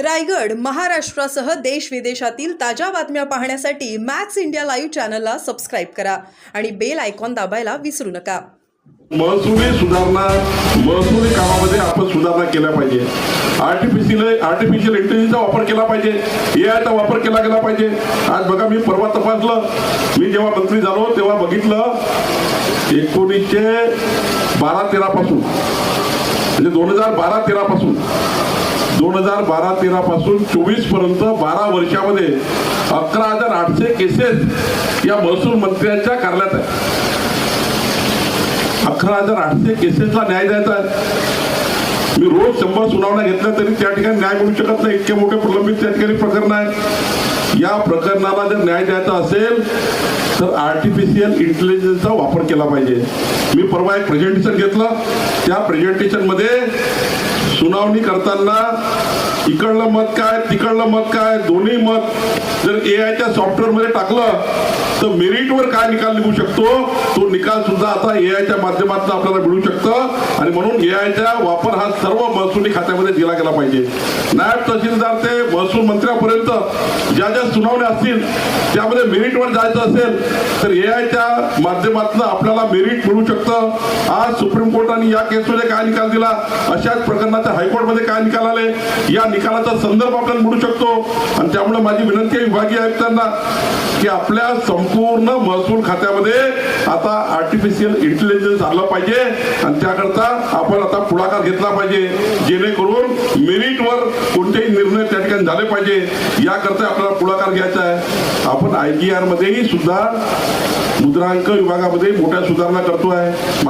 रायगड महाराष्ट्रासह देश विदेशातील ताज्या बातम्या पाहण्यासाठी मॅक्स इंडिया लाईव्ह चॅनलला सबस्क्राईब करा आणि बेल आयकॉन दाबायला विसरू नका. महसुली सुधारणा महसुली कामामध्ये आपण सुधारणा केल्या पाहिजे. आर्टिफिशियल आर्टिफिशियल इंटेलिजन्सचा वापर केला पाहिजे. ए आयचा वापर केला गेला पाहिजे. आज बघा मी परवा तपासलं. मी जेव्हा मंत्री झालो तेव्हा बघितलं एकोणीसशे बारा तेरा पासून. म्हणजे दोन हजार बारा तेरा पासून. दोन हजार बारा तेरा पासून चोवीसपर्यंत बारा वर्षामध्ये अकरा हजार आठशे केसेस या महसूल मंत्र्यांच्या कार्यालयात आहे अकरा हजार आठशे केसेसला न्याय द्यायचा आहे. मी रोज शंभर सुनावण्या घेतल्या तरी त्या ठिकाणी न्याय मिळू शकत नाही. इतके मोठे प्रलंबित त्या ठिकाणी प्रकरण आहे. या प्रकरणाला जर न्याय द्यायचा असेल तर आर्टिफिशियल इंटेलिजन्सचा वापर केला पाहिजे. मी परवा एक प्रेझेंटेशन घेतलं. त्या प्रेझेंटेशनमध्ये सुनावणी करताना इकडलं मत काय तिकडलं मत काय दोन्ही मत जर ए आयच्या सॉफ्टवेअरमध्ये टाकलं तर मेरिटवर काय निकाल निघू शकतो तो निकाल सुद्धा आता ए माध्यमातून आपल्याला मिळू शकतं. आणि म्हणून ए वापर हा सर्व महसुली खात्यामध्ये दिला गेला पाहिजे. नायब तहसीलदार ते महसूल मंत्र्यापर्यंत ज्या ज्या सुनावण्या असतील त्यामध्ये मेरिटवर जायचं असेल तर ए आयच्या माध्यमातून आपल्याला मेरिट मिळू शकतं. आज सुप्रीम कोर्टाने या केसमध्ये काय निकाल दिला? अशाच प्रकरणाच्या हायकोर्टमध्ये काय निकाल आले? या निकालाचा संदर्भ आपल्याला मिळू शकतो. आणि त्यामुळे माझी विनंती आहे विभागीय आयुक्तांना की आपल्या संपूर्ण महसूल खात्यामध्ये आता आर्टिफिशियल इंटेलिजन्स आलं पाहिजे. आणि त्याकरता आपण आता पुढाकार घेतला पाहिजे. जेणेकरून मेरिटवर कोणतेही निर्णय त्या ठिकाणी झाले पाहिजे. याकरता आपल्याला पुढाकार घ्यायचा आहे. आपण आय जी आर मध्येही सुद्धा मुद्रांक विभागामध्ये मोठ्या सुधारणा करतो आहे